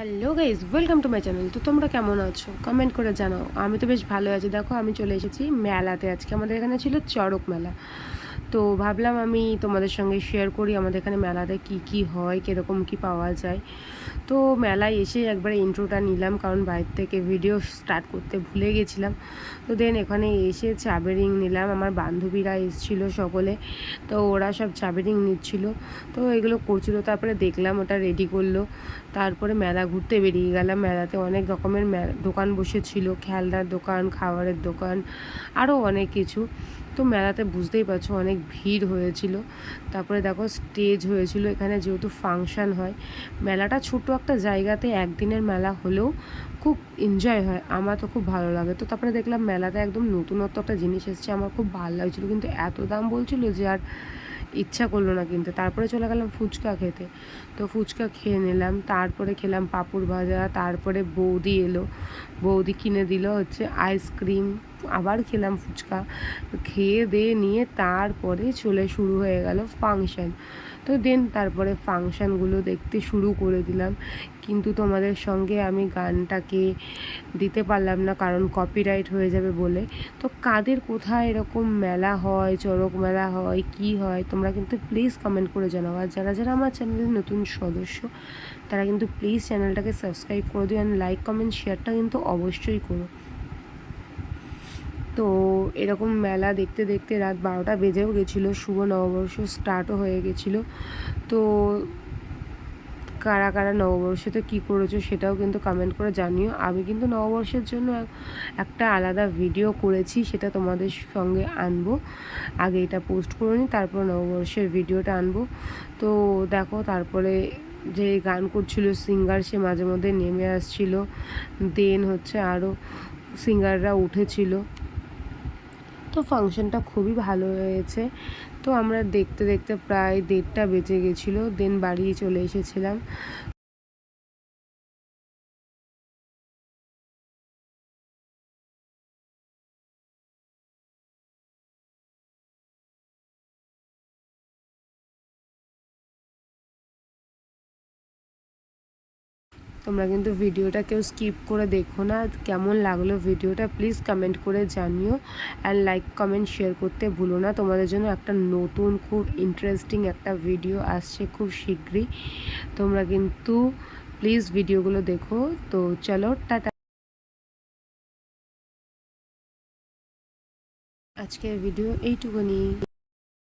Hello guys welcome to my channel তো তোমরা কেমন আছো? কমেন্ট করে জানাও। আমি তো বেশ ভালো আছি। দেখো, আমি চলে এসেছি মেলাতে। আজকে আমাদের এখানে ছিল চড়ক মেলা। তো ভাবলাম আমি তোমাদের সঙ্গে শেয়ার করি আমাদের এখানে মেলাতে কি কি হয়, কীরকম কি পাওয়া যায়। তো মেলায় এসে একবার ইন্ট্রোটা নিলাম, কারণ বাইরে থেকে ভিডিও স্টার্ট করতে ভুলে গেছিলাম। তো দেন এখানে এসে চাবে রিং নিলাম, আমার বান্ধবীরা এসেছিল সকলে, তো ওরা সব চাবে রিং নিচ্ছিল। তো এগুলো করছিল, তারপরে দেখলাম ওটা রেডি করল। তারপরে মেলা ঘুরতে বেরিয়ে গেলাম, মেলাতে অনেক রকমের দোকান বসেছিল, খেলনার দোকান, খাবারের দোকান আরও অনেক কিছু। তো মেলাতে বুঝতেই পারছ অনেক ভিড় হয়েছিল। তারপরে দেখো স্টেজ হয়েছিল, এখানে যেহেতু ফাংশন হয়। মেলাটা ছোট একটা জায়গাতে একদিনের মেলা হলেও খুব এনজয় হয়, আমার তো খুব ভালো লাগে। তো তারপরে দেখলাম মেলাতে একদম নতুনত্ব একটা জিনিস এসেছে, আমার খুব ভালো লাগছিল। কিন্তু এত দাম বলছিল যে আর ইচ্ছা করল না কিনতে। তারপরে চলে গেলাম ফুচকা খেতে। তো ফুচকা খেয়ে নিলাম, তারপরে খেলাম পাঁপড় ভাজা, তারপরে বৌদি এলো। বৌদি কিনে দিল হচ্ছে আইসক্রিম আবার খেলাম ফুচকা। খেয়ে দিয়ে নিয়ে তারপরে চলে শুরু হয়ে গেল ফাংশন। তো দেন তারপরে ফাংশানগুলো দেখতে শুরু করে দিলাম। কিন্তু তোমাদের সঙ্গে আমি গানটাকে দিতে পারলাম না, কারণ কপিরাইট হয়ে যাবে বলে। তো কাদের কোথায় এরকম মেলা হয়, চড়ক মেলা হয়, কি হয়, তোমরা কিন্তু প্লিজ কমেন্ট করে জানাও। আর যারা যারা আমার চ্যানেলের নতুন সদস্য, তারা কিন্তু প্লিজ চ্যানেলটাকে সাবস্ক্রাইব করে দিও। অ্যান্ড লাইক কমেন্ট শেয়ারটা কিন্তু অবশ্যই করো। তো এরকম মেলা দেখতে দেখতে রাত বারোটা বেজেও গেছিল, শুভ নববর্ষ স্টার্টও হয়ে গেছিল। তো কারা কারা নববর্ষতে কী করেছ সেটাও কিন্তু কমেন্ট করে জানিও। আমি কিন্তু নববর্ষের জন্য একটা আলাদা ভিডিও করেছি, সেটা তোমাদের সঙ্গে আনব। আগে এটা পোস্ট করে নিই, তারপর নববর্ষের ভিডিওটা আনব। তো দেখো, তারপরে যে গান করছিল সিঙ্গার সে মাঝে মধ্যে নেমে আসছিল। দেন হচ্ছে আরও সিঙ্গাররা উঠেছিল। তো ফাংশনটা খুবই ভালো হয়েছে। তো আমরা দেখতে দেখতে প্রায় দেড়টা বেজে গেছিল দেন বাড়ি চলে এসেছিলাম। তোমরা কিন্তু ভিডিওটা কেউ স্কিপ করে দেখো না। কেমন লাগল ভিডিওটা প্লিজ কমেন্ট করে জানিও। অ্যান্ড লাইক কমেন্ট শেয়ার করতে ভুলো না। তোমাদের জন্য একটা নতুন, খুব ইন্টারেস্টিং একটা ভিডিও আসছে খুব শীঘ্রই। তোমরা কিন্তু প্লিজ ভিডিওগুলো দেখো। তো চলো, টাটা। আজকের ভিডিও এইটুকুনি।